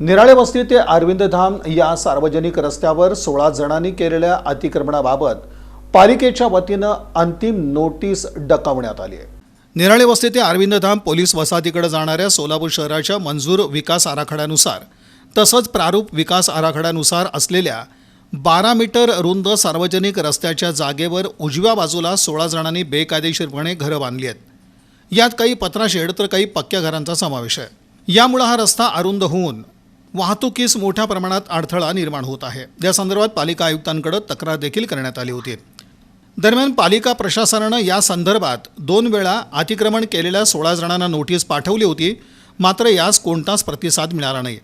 निराळे वस्ती ते अरविंद धाम या सार्वजनिक रस्त्यावर सोळा जणांनी केलेल्या अतिक्रमणाबाबत पालिकेच्या वतीनं अंतिम नोटीस डकावण्यात आली आहे. निराळे वस्ती ते अरविंद धाम पोलीस वसाहतीकडे जाणाऱ्या सोलापूर शहराच्या मंजूर विकास आराखड्यानुसार तसंच प्रारूप विकास आराखड्यानुसार असलेल्या बारा मीटर रुंद सार्वजनिक रस्त्याच्या जागेवर उजव्या बाजूला सोळा जणांनी बेकायदेशीरपणे घरं बांधली आहेत. यात काही पत्रा तर काही पक्क्या घरांचा समावेश आहे. यामुळे हा रस्ता अरुंद होऊन वाहतुकीस मोठ्या प्रमाणात अडथळा निर्माण होत आहे. या संदर्भात पालिका आयुक्तांकडे तक्रार देखील करण्यात आली होती. दरम्यान पालिका प्रशासनानं या संदर्भात दोन वेळा अतिक्रमण केलेल्या सोळा जणांना नोटीस पाठवली होती. मात्र यास कोणताच प्रतिसाद मिळाला नाही.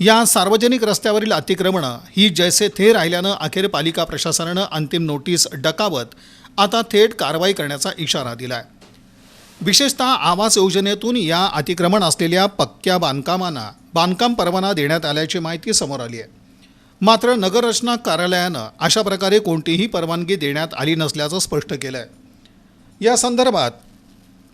या सार्वजनिक रस्त्यावरील अतिक्रमणं ही जैसे थे राहिल्यानं अखेर पालिका प्रशासनानं अंतिम नोटीस डकावत आता थेट कारवाई करण्याचा इशारा दिला आहे विशेषतः आवास योजनेतून या अतिक्रमण असलेल्या पक्क्या बांधकामांना बांधकाम परवाना देण्यात आल्याची माहिती समोर आली आहे. मात्र नगररचना कार्यालयानं अशा प्रकारे कोणतीही परवानगी देण्यात आली नसल्याचं स्पष्ट केलं आहे या संदर्भात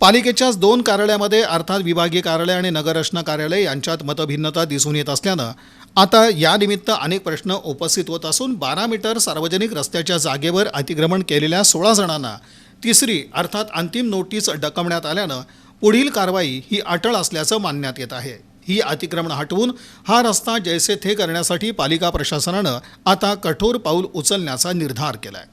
पालिकेच्याच दोन कार्यालयामध्ये अर्थात विभागीय कार्यालय आणि नगररचना कार्यालय यांच्यात मतभिन्नता दिसून येत असल्यानं आता यानिमित्त अनेक प्रश्न उपस्थित होत असून बारा मीटर सार्वजनिक रस्त्याच्या जागेवर अतिक्रमण केलेल्या सोळा जणांना तिसरी अर्थात अंतिम नोटीस डकवण्यात आल्यानं पुढील कारवाई ही अटळ असल्याचं मानण्यात येत आहे. ही अतिक्रमण हटवून हा रस्ता जैसे थे करण्यासाठी पालिका प्रशासनानं आता कठोर पाऊल उचलण्याचा निर्धार केला आहे